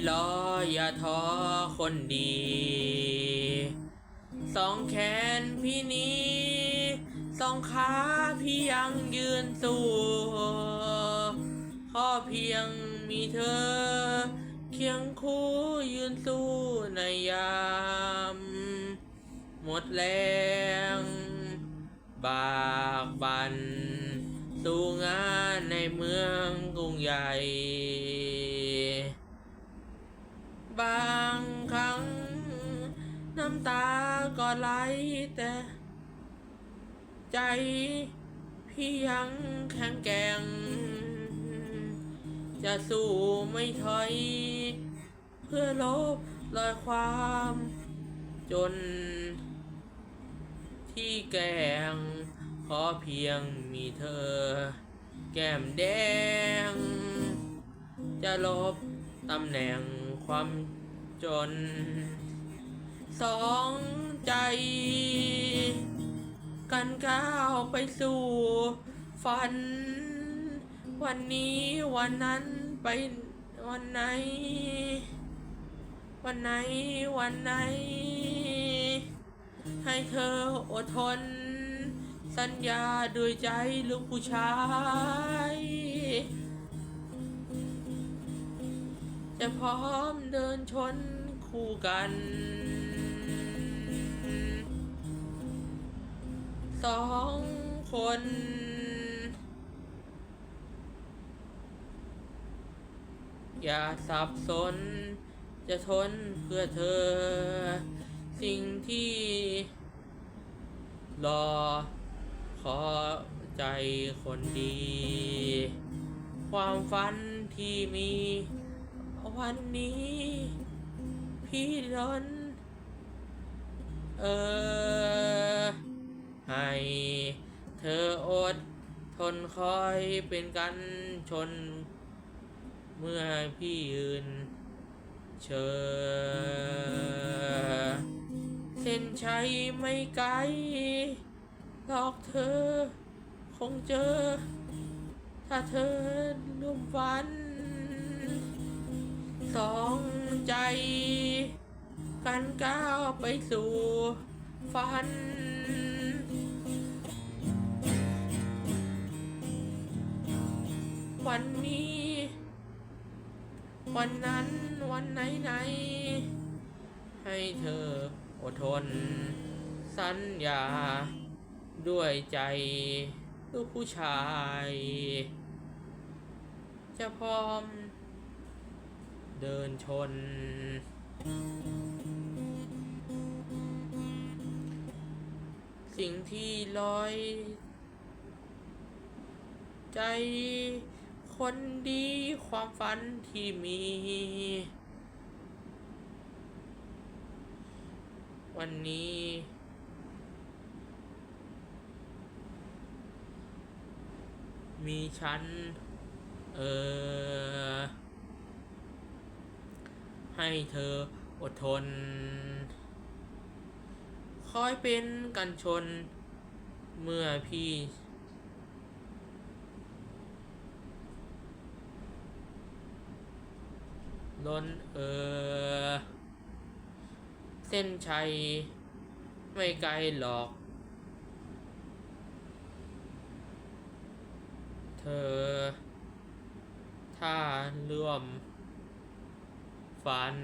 สิ่งที่รออย่าท้อคนดี สองแขนพี่นี้ สองขาพี่ยังยืนสู้ข้อเพียงมีเธอ เคียงคู่ยืนสู้ในยาม หมดแรง บากบัน สู้งานในเมืองกรุงใหญ่ บางครั้ง น้ำตาก็ไหลแต่ ใจพี่ยังแข็งแกร่ง จะสู้ไม่ถอย เพื่อลบรอยความ จน ที่แกล้งขอเพียงมีเธอ แก้มแดง จะลบตำแหน่ง ความจน สองใจ กันก้าวไปสู่ ฝัน วันนี้วันนั้นไปวันไหน วันไหนวันไหน ให้เธออดทน สัญญาด้วยใจลูกผู้ชาย จะพร้อมเดินชนคู่กัน สองคน อย่าสับสน จะทนเพื่อเธอ สิ่งที่ รอ ขอใจคนดี ความฝันที่มี วันนี้ พี่ดนเออ ให้เธออดทนคอยเป็นกันชน เมื่อพี่ยืน เชอเส้นชัยไม่ไกลหลอกเธอ คงเจอ ถ้าเธอลุ่มฝัน สองใจ กันก้าวไปสู่ฝัน วันนี้ วันนั้นวันไหนไหน ให้เธออดทน สัญญา ด้วยใจลูกผู้ชาย จะพร้อม เดินชน สิ่งที่ลอย ใจคนดีความฝันที่มี วันนี้ มีฉัน เออ ให้เธออดทน คอยเป็นกันชน เมื่อพี่ ล้นเออ เส้นชัย ไม่ไกลหรอก เธอ ถ้าร่วม ฟัน